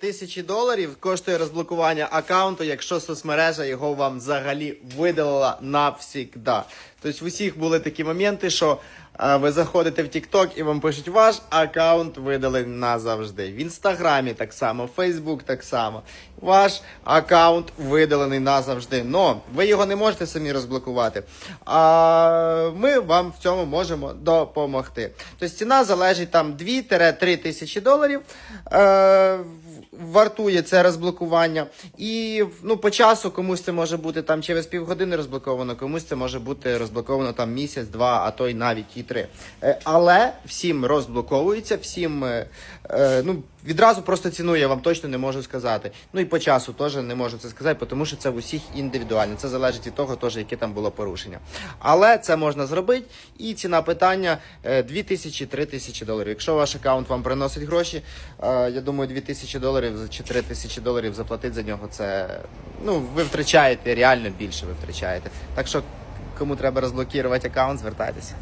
Тисячі доларів коштує розблокування аккаунту, якщо соцмережа його вам взагалі видалила навсігда. Тобто в усіх були такі моменти, що е, ви заходите в TikTok і вам пишуть, ваш аккаунт видалений назавжди. В інстаграмі так само, Facebook так само. Ваш аккаунт видалений назавжди. Но ви його не можете самі розблокувати. А ми вам в цьому можемо допомогти. Тобто ціна залежить там 2-3 тисячі доларів. Е, вартує це розблокування. І ну, по часу комусь це може бути там через півгодини розблоковано, комусь це може бути розблоковано там місяць, два, а то й навіть і три. Е, Але всім розблоковується, всім е, е, ну, відразу просто ціну я вам точно не можу сказати. Ну і по часу теж не можу це сказати, тому що це в усіх індивідуально. Це залежить від того, теж, яке там було порушення. Але це можна зробити. І ціна питання 2000-3000 тисячі доларів. Якщо ваш аккаунт вам приносить гроші, я думаю, 2000 доларів чи 3000 доларів заплатити за нього. Це ну ви втрачаєте реально більше. Ви втрачаєте. Так що кому треба розблокувати аккаунт, звертайтеся.